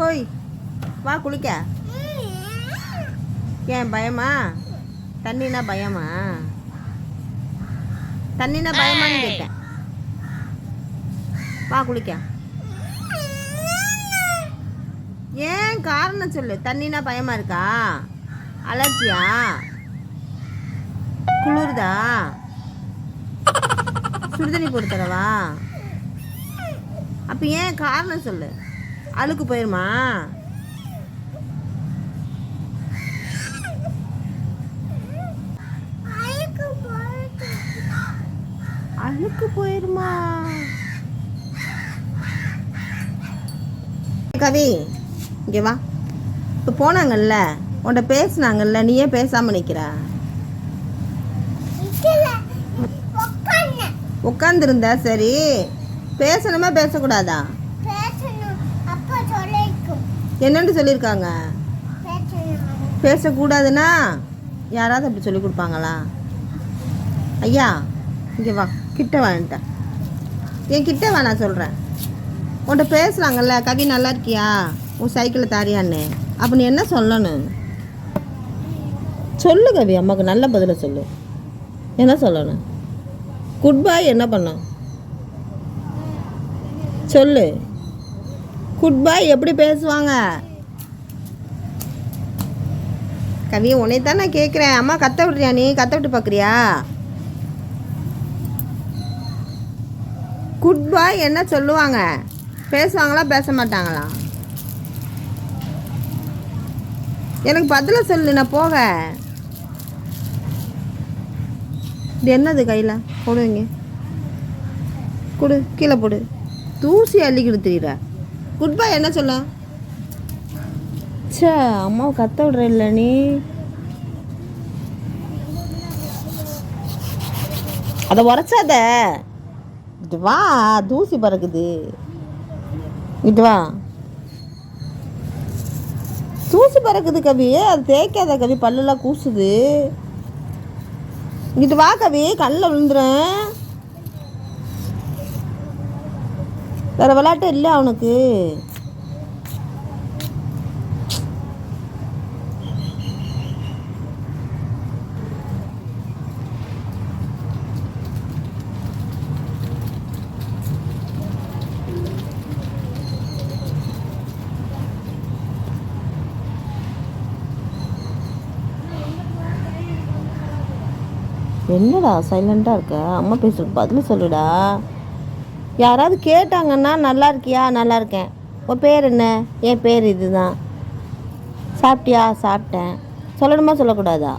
ஹோய் வா குளிக்க. ஏன் பயமா? தண்ணினா பயமா? தண்ணினா பயமான்னு கேட்டேன். வா குளிக்க. ஏன் காரணம் சொல்லு? தண்ணினா பயமா இருக்கா? அலர்ஜியா? குளிருதா? சுடுதண்ணி போட்டு தரவா? அப்போ ஏன் காரணம் சொல்லு? அழுக்கு போயிருமா? அழுக்கு போயிருமா? கவி இங்கே வா. இப்போ போனாங்கல்ல உன்கிட்ட பேசுனாங்கல்ல நீ ஏன் பேசாமல் நிற்கிற உட்காந்துருந்த சரி. பேசணுமா பேசக்கூடாதா? என்னன்னு சொல்லியிருக்காங்க? பேசக்கூடாதுன்னா யாராவது அப்படி சொல்லி கொடுப்பாங்களா? ஐயா இங்கே வா கிட்ட வான்ட்டேன் என் கிட்ட வா நான் சொல்கிறேன் உன்கிட்ட பேசுகிறாங்கல்ல கவி நல்லா இருக்கியா? உன் சைக்கிளை தாரியான்னு. அப்போ நீ என்ன சொல்லணும்? சொல்லு கவி அம்மாவுக்கு நல்ல பதிலை சொல்லு. என்ன சொல்லணும்? குட் பாய் என்ன பண்ணும்? சொல்லு. குட் பாய் எப்படி பேசுவாங்க? கவி உன்னை தான் நான் கேட்குறேன் அம்மா கத்த விட்றியா நீ? கத்த விட்டு பார்க்குறியா? குட் பாய் என்ன சொல்லுவாங்க? பேசுவாங்களா பேச மாட்டாங்களா? எனக்கு பதில சொல்லு நான் போக இது என்னது கையில்? போடுவீங்க. கொடு கீழே போடு. தூசி அள்ளிக்கிட்டு தெரியுற. குட் பை என்ன சொல்ல? ச்சே அம்மாவை கத்த விடுற இல்லை நீ. அதை உரைச்சாத. இது வா தூசி பறக்குது. இது வா. தூசி பறக்குது கவி. அது தேய்க்காத கவி பல்லெல்லாம் கூசுது. இங்கிட்டு வா கவி கல்லில் விழுந்துறேன். வேற விளையாட்டு இல்லை அவனுக்கு. என்னடா சைலண்டாக இருக்க? அம்மா பேசுகிறதுக்கு பதில் சொல்லுடா. யாராவது கேட்டாங்கன்னா நல்லா இருக்கியா? நல்லா இருக்கேன். உன் பேர் என்ன? என் பேர் இதுதான். சாப்பிட்டியா? சாப்பிட்டேன். சொல்லணுமா? சொல்லக்கூடாதா?